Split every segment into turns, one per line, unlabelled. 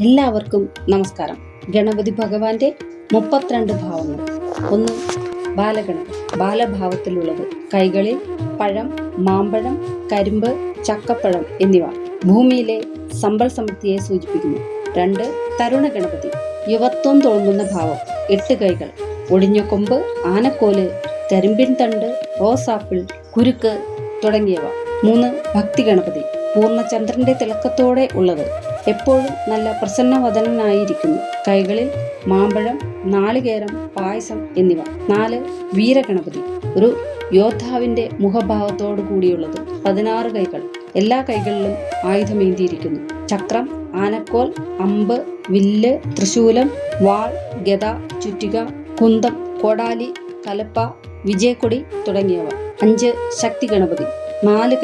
എല്ലാവർക്കും നമസ്കാരം. ഗണപതി ഭഗവാന്റെ മുപ്പത്തിരണ്ട് ഭാവങ്ങൾ. ഒന്ന് ബാലഗണപതി ബാലഭാവത്തിലുള്ളത്. കൈകളിൽ പഴം മാമ്പഴം കരിമ്പ് ചക്കപ്പഴം എന്നിവ ഭൂമിയിലെ സമ്പൽ സമൃദ്ധിയെ സൂചിപ്പിക്കുന്നു. രണ്ട് തരുണ ഗണപതി. യുവത്വം തോന്നുന്ന ഭാവം. എട്ട് കൈകൾ. ഒടിഞ്ഞ കൊമ്പ് ആനക്കോൽ കരിമ്പിൻ തണ്ട് റോസാപ്പിൾ കുരുക്ക് തുടങ്ങിയവ. മൂന്ന് ഭക്തി ഗണപതി. പൂർണചന്ദ്രന്റെ തിളക്കത്തോടെ ഉള്ളത് എപ്പോഴും നല്ല പ്രസന്നവദനായിരിക്കുന്നു കൈകളിൽ മാമ്പഴം നാളികേരം പായസം എന്നിവ. നാല് വീരഗണപതി. ഒരു യോദ്ധാവിന്റെ മുഖഭാവത്തോടു കൂടിയുള്ളത് പതിനാറ് കൈകൾ. എല്ലാ കൈകളിലും ആയുധമേന്തിയിരിക്കുന്നു. ചക്രം ആനക്കോൽ അമ്പ് വില്ല് തൃശൂലം വാൾ ഗത ചുറ്റിക കുന്തം കോടാലി കലപ്പ വിജയക്കൊടി തുടങ്ങിയവ. അഞ്ച് ശക്തി ഗണപതി നാല്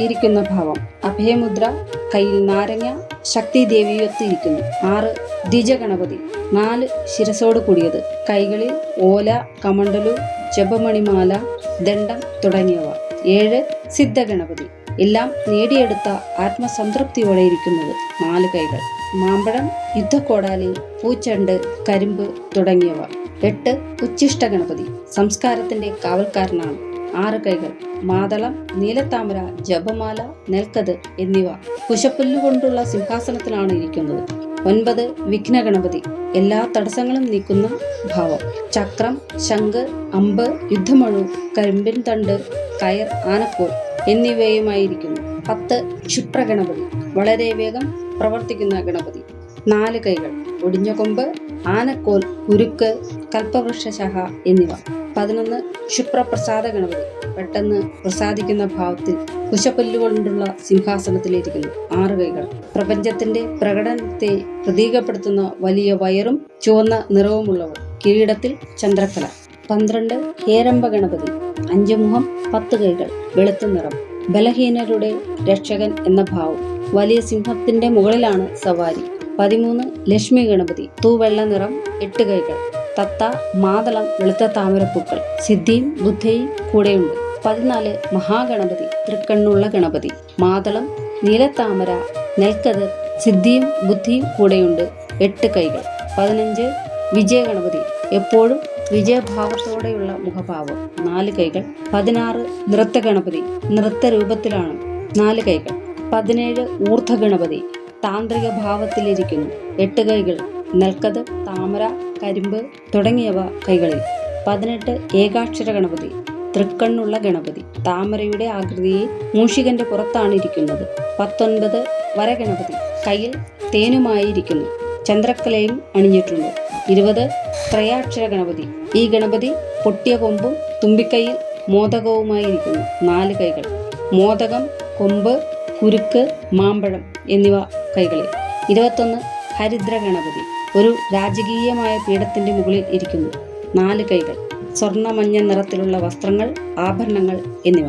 ഇരിക്കുന്ന ഭാവം. അഭയമുദ്ര കയ്യിൽ നാരങ്ങ ശക്തി ദേവിയൊത്ത് ഇരിക്കുന്നു. ആറ് ദ്വിജഗണപതി. നാല് ശിരസോട് കൂടിയത്. കൈകളിൽ ഓല കമണ്ടലു ജപമണിമാല ദണ്ഡം തുടങ്ങിയവ. ഏഴ് സിദ്ധഗണപതി. എല്ലാം നേടിയെടുത്ത ആത്മസംതൃപ്തിയോടെ ഇരിക്കുന്നത് നാല് കൈകൾ. മാമ്പഴം യുദ്ധക്കോടാലി പൂച്ചണ്ട് കരിമ്പ് തുടങ്ങിയവ. എട്ട് ഉച്ഛിഷ്ട ഗണപതി സംസ്കാരത്തിന്റെ കാവൽക്കാരനാണ്. ആറ് കൈകൾ മാതളം നീലത്താമര ജപമാല നെൽക്കത് എന്നിവ കുശപ്പുല്ലുകൊണ്ടുള്ള സിംഹാസനത്തിലാണ് ഇരിക്കുന്നത്. ഒൻപത് വിഘ്നഗണപതി. എല്ലാ തടസ്സങ്ങളും നീക്കുന്ന ഭാവം. ചക്രം ശംഖ് അമ്പ് യുദ്ധമണു കരിമ്പിൻ തണ്ട് കയർ ആനക്കോൽ എന്നിവയുമായിരിക്കുന്നു. പത്ത് ക്ഷിപ്രഗണപതി. വളരെ വേഗം പ്രവർത്തിക്കുന്ന ഗണപതി. നാല് കൈകൾ. ഒടിഞ്ഞ കൊമ്പ് ആനക്കോൽ കുരുക്ക് കൽപ്പവൃക്ഷശഹ എന്നിവ. പതിനൊന്ന് ക്ഷിപ്രപ്രസാദ ഗണപതി പെട്ടെന്ന് പ്രസാദിക്കുന്ന ഭാവത്തിൽ കുശപ്പല്ലുകൊണ്ടുള്ള സിംഹാസനത്തിലിരിക്കുന്നു ആറ് കൈകൾ. പ്രപഞ്ചത്തിന്റെ പ്രകടനത്തെ പ്രതീകപ്പെടുത്തുന്ന വലിയ വയറും ചുവന്ന നിറവുമുള്ളവർ. കിരീടത്തിൽ ചന്ദ്രക്കല. പന്ത്രണ്ട് ഹേരംബ ഗണപതി അഞ്ച് മുഖം പത്ത് കൈകൾ. വെളുത്ത നിറം. ബലഹീനരുടെ രക്ഷകൻ എന്ന ഭാവം. വലിയ സിംഹത്തിന്റെ മുകളിലാണ് സവാരി. പതിമൂന്ന് ലക്ഷ്മി ഗണപതി തൂവെള്ള നിറം എട്ട് കൈകൾ തത്ത മാതളം വെളുത്ത താമരപ്പൂക്കൾ സിദ്ധിയും ബുദ്ധയും കൂടെയുണ്ട്. പതിനാല് മഹാഗണപതി തൃക്കണ്ണുള്ള ഗണപതി മാതളം നീലത്താമര നെൽക്കതിർ സിദ്ധിയും ബുദ്ധിയും കൂടെയുണ്ട് എട്ട് കൈകൾ. പതിനഞ്ച് വിജയഗണപതി എപ്പോഴും വിജയഭാവത്തോടെയുള്ള മുഖഭാവം നാല് കൈകൾ. പതിനാറ് നൃത്ത ഗണപതി നൃത്ത രൂപത്തിലാണ് നാല് കൈകൾ. പതിനേഴ് ഊർധ ഗണപതി താന്ത്രിക ഭാവത്തിലിരിക്കുന്നു. എട്ട് കൈകൾ നെൽക്കത് താമര കരിമ്പ് തുടങ്ങിയവ കൈകളിൽ. പതിനെട്ട് ഏകാക്ഷര ഗണപതി തൃക്കണ്ണുള്ള ഗണപതി. താമരയുടെ ആകൃതിയിൽ മൂഷികന്റെ പുറത്താണ് ഇരിക്കുന്നത്. പത്തൊൻപത് വരഗണപതി കയ്യിൽ തേനുമായിരിക്കുന്നു. ചന്ദ്രക്കലയും അണിഞ്ഞിട്ടുണ്ട്. ഇരുപത് ത്രയാക്ഷര ഗണപതി ഈ ഗണപതി പൊട്ടിയ കൊമ്പും തുമ്പിക്കൈയിൽ മോദകവുമായിരിക്കുന്നു. നാല് കൈകൾ മോദകം കൊമ്പ് കുരുക്ക് മാമ്പഴം എന്നിവ കൈകളിൽ ഇരുപത്തൊന്ന് ഹരിദ്ര ഗണപതി ഒരു രാജകീയമായ പീഠത്തിന്റെ മുകളിൽ ഇരിക്കുന്നു. നാല് കൈകൾ. സ്വർണ മഞ്ഞ നിറത്തിലുള്ള വസ്ത്രങ്ങൾ ആഭരണങ്ങൾ എന്നിവ.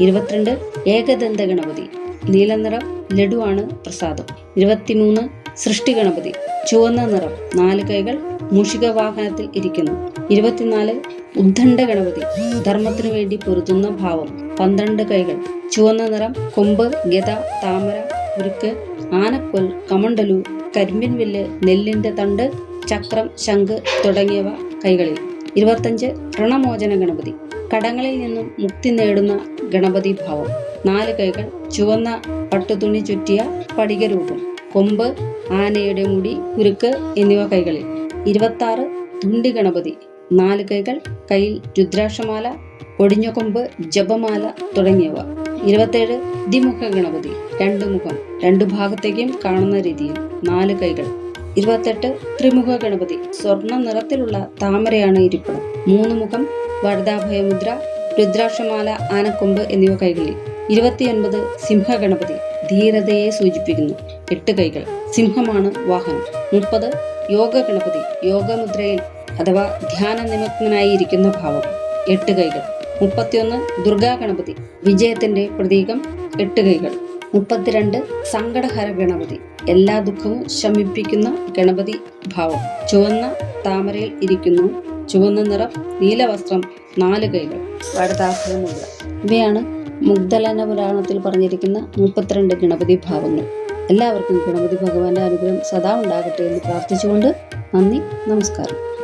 ഇരുപത്തിരണ്ട് ഏകദന്ത ഗണപതി നീലനിറം ലഡുവാണ് പ്രസാദം. ഇരുപത്തിമൂന്ന് സൃഷ്ടി ഗണപതി ചുവന്ന നിറം നാല് കൈകൾ മൂഷിക വാഹനത്തിൽ ഇരിക്കുന്നു. ഇരുപത്തിനാല് ഉദ്ദണ്ഡ ഗണപതി ധർമ്മത്തിനു വേണ്ടി പൊരുതുന്ന ഭാവം. പന്ത്രണ്ട് കൈകൾ. ചുവന്ന നിറം കൊമ്പ് ഗത താമര ഉരുക്ക് ആനക്കൊൽ കമണ്ടലു കരിമ്പിൻ വില്ല് നെല്ലിന്റെ തണ്ട് ചക്രം ശംഖ് തുടങ്ങിയവ കൈകളിൽ. ഇരുപത്തഞ്ച് ഋണമോചന ഗണപതി. കടങ്ങളിൽ നിന്നും മുക്തി നേടുന്ന ഗണപതി ഭാവം. നാല് കൈകൾ ചുവന്ന പട്ടുതുണി ചുറ്റിയ പടികരൂപം കൊമ്പ് ആനയുടെ മുടി കുരുക്ക് എന്നിവ കൈകളിൽ. ഇരുപത്താറ് തുണ്ടി ഗണപതി. നാല് കൈകൾ കയ്യിൽ രുദ്രാക്ഷമാല ഒടിഞ്ഞ കൊമ്പ് ജപമാല തുടങ്ങിയവ. ഇരുപത്തേഴ് ദ്വിമുഖ ഗണപതി രണ്ടു മുഖം രണ്ടു ഭാഗത്തേക്കും കാണുന്ന രീതിയിൽ നാല് കൈകൾ. ഇരുപത്തെട്ട് ത്രിമുഖ ഗണപതി സ്വർണ നിറത്തിലുള്ള താമരയാണ് ഇരിപ്പിടം. മൂന്ന് മുഖം വരദാഭയമുദ്ര രുദ്രാക്ഷമാല ആനക്കൊമ്പ് എന്നിവ കൈകളിൽ. ഇരുപത്തിയൊൻപത് സിംഹഗണപതി ധീരതയെ സൂചിപ്പിക്കുന്നു. എട്ട് കൈകൾ സിംഹമാണ് വാഹനം. മുപ്പത് യോഗ ഗണപതി യോഗമുദ്രയിൽ അഥവാ ധ്യാന നിമഗ്നായി ഇരിക്കുന്ന ഭാവം. എട്ട് കൈകൾ മുപ്പത്തിയൊന്ന് ദുർഗാ ഗണപതി വിജയത്തിന്റെ പ്രതീകം എട്ട് കൈകൾ. മുപ്പത്തിരണ്ട് സങ്കടഹര ഗണപതി എല്ലാ ദുഃഖവും ശമിപ്പിക്കുന്ന ഗണപതി ഭാവം. ചുവന്ന താമരയിൽ ഇരിക്കുന്നു ചുവന്ന നിറം നീല വസ്ത്രം നാല് കൈകൾ. വരദാഭയമുദ്ര ഇവയാണ് മുഗ്ധലന പുരാണത്തിൽ പറഞ്ഞിരിക്കുന്ന മുപ്പത്തിരണ്ട് ഗണപതി ഭാവങ്ങൾ. എല്ലാവർക്കും ഗണപതി ഭഗവാന്റെ അനുഗ്രഹം സദാ ഉണ്ടാകട്ടെ എന്ന് പ്രാർത്ഥിച്ചുകൊണ്ട് നന്ദി നമസ്കാരം.